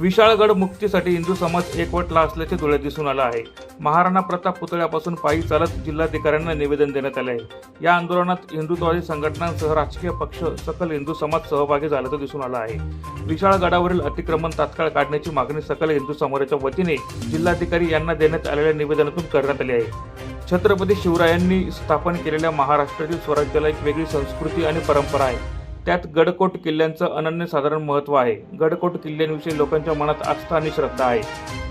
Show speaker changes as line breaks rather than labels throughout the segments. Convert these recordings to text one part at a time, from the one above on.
विशाळगड मुक्तीसाठी हिंदू समाज एकवटला असल्याचे धुळे दिसून आलं आहे. महाराणा प्रताप पुतळ्यापासून पायी चालत जिल्हाधिकाऱ्यांना निवेदन देण्यात आले आहे. या आंदोलनात हिंदुत्ववादी संघटनांसह राजकीय पक्ष सकल हिंदू समाज सहभागी झाल्याचं दिसून आलं आहे. विशाळगडावरील अतिक्रमण तात्काळ काढण्याची मागणी सकल हिंदू समाजाच्या वतीने जिल्हाधिकारी यांना देण्यात आलेल्या निवेदनातून करण्यात आली आहे. छत्रपती शिवरायांनी स्थापन केलेल्या महाराष्ट्रातील स्वराज्याला एक वेगळी संस्कृती आणि परंपरा आहे. त्यात गडकोट किल्ल्यांचं अनन्यसाधारण महत्त्व आहे. गडकोट किल्ल्यांविषयी लोकांच्या मनात आस्था आणि श्रद्धा आहे.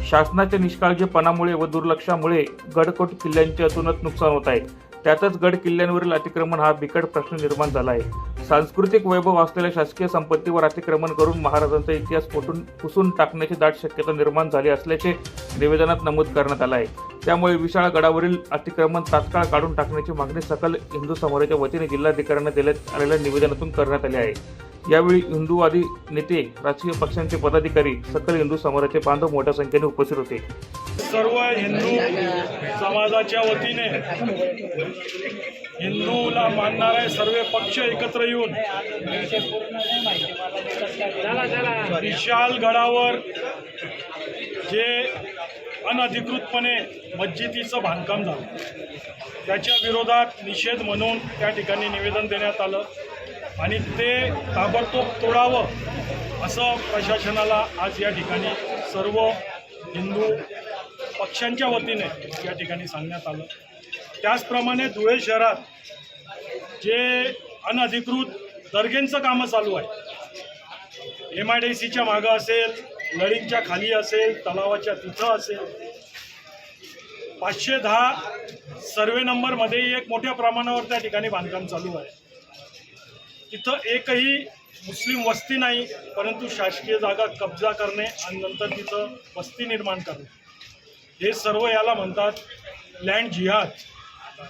शासनाच्या निष्काळजीपणामुळे व दुर्लक्षामुळे गडकोट किल्ल्यांचे अतूनच नुकसान होत आहे. त्यातच गड किल्ल्यांवरील अतिक्रमण हा बिकट प्रश्न निर्माण झाला आहे. सांस्कृतिक वैभव असलेल्या शासकीय संपत्तीवर अतिक्रमण करून महाराजांचा इतिहास पुटून पुसून टाकण्याची दाट शक्यता निर्माण झाली असल्याचे निवेदनात नमूद करण्यात आलं आहे. त्यामुळे विशाळ गडावरील अतिक्रमण तात्काळ काढून टाकण्याची मागणी सकल हिंदू समाजाच्या वतीने जिल्हाधिकाऱ्यांना देण्यात आलेल्या निवेदनातून करण्यात आली आहे. यावेळी हिंदूवादी नेते राजकीय पक्षांचे पदाधिकारी सकल हिंदू समाजाचे बांधव मोठ्या संख्येने उपस्थित होते.
सर्व हिंदू समाजाच्या वतीने हिंदूला मानणारे सर्व पक्ष एकत्र येऊन विशाल गडावर जे अनधिकृतपणे मस्जिदीचं बांधकाम झालं त्याच्या विरोधात निषेध म्हणून त्या ठिकाणी निवेदन देण्यात आलं. आणि ते ताबडतोब तोडावं असं प्रशासनाला आज या ठिकाणी सर्व हिंदू पक्षांच्या वतीने या ठिकाणी सांगण्यात आलं. त्याचप्रमाणे धुळे शहरात जे अनधिकृत दर्गेंचं कामं चालू आहे एम आय डी सीच्या मागं असेल लळींच्या खाली असेल तलावाच्या तिथं असेल पाचशे दहा सर्वे नंबरमध्ये एक मोठ्या प्रमाणावर त्या ठिकाणी बांधकाम चालू आहे. तिथं एकही मुस्लिम वस्ती नाही परंतु शासकीय जागा कब्जा करणे आणि नंतर तिथं वस्ती निर्माण करणे. हे सर्व याला म्हणतात लँड जिहाद.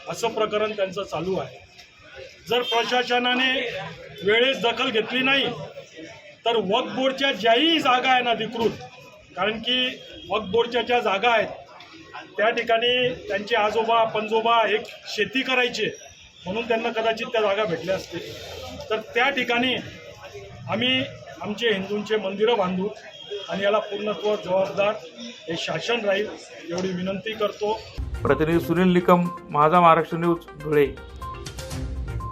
असं प्रकरण त्यांचं चालू आहे. जर प्रशासनाने वेळेस दखल घेतली नाही तर वक्फ बोर्डच्या ज्याही जागा आहे ना अधिकृत कारण की वक्फ बोर्डच्या ज्या जागा आहेत त्या ठिकाणी त्यांचे आजोबा पंजोबा एक शेती करायचे म्हणून त्यांना कदाचित त्या जागा भेटल्या असतील. तर त्या ठिकाणी आम्ही आमचे हिंदूंचे मंदिरं बांधू आणि याला पूर्णत्व जबाबदार हे शासन राहील एवढी विनंती करतो.
प्रतिनिधी सुनील निकम माझा महाराष्ट्र न्यूज धुळे.